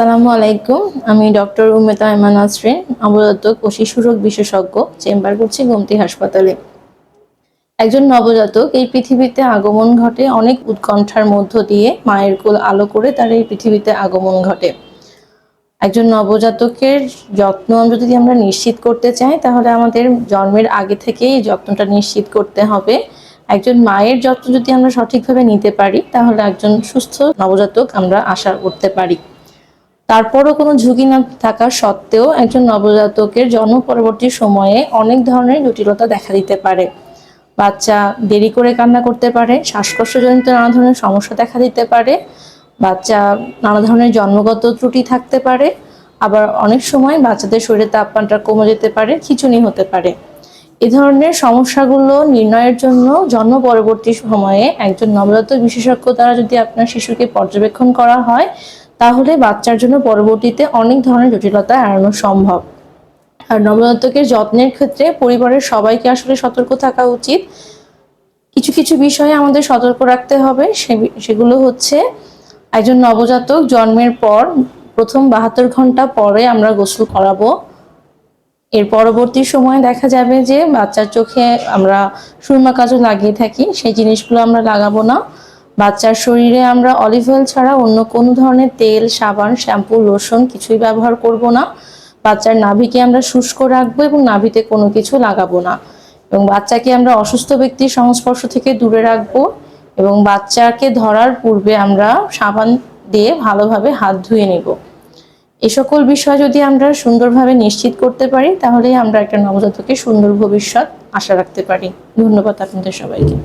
আসসালামু আলাইকুম। আমি ডক্টর উমেতা এমান নাসরিন নবজাতক ও শিশু রোগ বিশেষজ্ঞ, চেম্বার করছি গোমতী হাসপাতালে। একজন নবজাতক, এই পৃথিবীতে আগমন ঘটে অনেক উৎকণ্ঠার মধ্য দিয়ে, মায়ের কোল আলো করে তার এই পৃথিবীতে আগমন ঘটে। একজন নবজাতকের যত্ন যদি আমরা নিশ্চিত করতে চাই, তাহলে আমাদের জন্মের আগে থেকেই যত্নটা নিশ্চিত করতে হবে। একজন মায়ের যত্ন যদি আমরা সঠিকভাবে নিতে পারি, তাহলে একজন সুস্থ নবজাতক আমরা আশা করতে পারি। তারপরও কোনো ঝুঁকি না থাকা সত্ত্বেও একজন নবজাতকের জন্ম পরবর্তী সময়ে অনেক ধরনের জটিলতা দেখা দিতে পারে। বাচ্চা দেরি করে কান্না করতে পারে, শ্বাসকষ্টজনিত নানা ধরনের সমস্যা দেখা দিতে পারে, বাচ্চা নানা ধরনের জন্মগত ত্রুটি থাকতে পারে, আবার অনেক সময় বাচ্চাদের শরীরে তাপমাত্রা কমে যেতে পারে, খিচুনি হতে পারে। এ ধরনের সমস্যাগুলো নির্ণয়ের জন্য জন্ম পরবর্তী সময়ে একজন নবজাতক বিশেষজ্ঞ দ্বারা যদি আপনার শিশুকে পর্যবেক্ষণ করা হয় তাহলে বাচ্চার জন্য পরবর্তীতে অনেক ধরনের জটিলতা এড়ানো সম্ভব। আর নবজাতকের যত্নের ক্ষেত্রে পরিবারের সবাইকে আসলে সতর্ক থাকা উচিত। কিছু কিছু বিষয়ে আমাদের সতর্ক রাখতে হবে। সেগুলো হচ্ছে একজন নবজাতক জন্মের পর প্রথম বাহাত্তর ঘণ্টা পরে আমরা গোসল করাবো। এর পরবর্তী সময়ে দেখা যাবে যে বাচ্চার চোখে আমরা সুরমা কাজও লাগিয়ে থাকি। সেই জিনিসগুলো আমরা লাগাবো না। বাচ্চার শরীরে আমরা অলিভ অয়েল ছাড়া অন্য কোনো ধরনের তেল, সাবান, শ্যাম্পু লোশন কিছুই ব্যবহার করব না। বাচ্চার নাভিকে আমরা শুষ্ক রাখব এবং নাভিতে কোনো কিছু লাগাবো না। এবং বাচ্চাকে আমরা অসুস্থ ব্যক্তির সংস্পর্শ থেকে দূরে রাখব এবং বাচ্চাকে ধরার পূর্বে আমরা সাবান দিয়ে ভালোভাবে হাত ধুয়ে নেব। এ সকল বিষয় যদি আমরা সুন্দরভাবে নিশ্চিত করতে পারি, তাহলেই আমরা একটা নবজাতকের সুন্দর ভবিষ্যৎ আশা রাখতে পারি। ধন্যবাদ আপনাদের সবাইকে।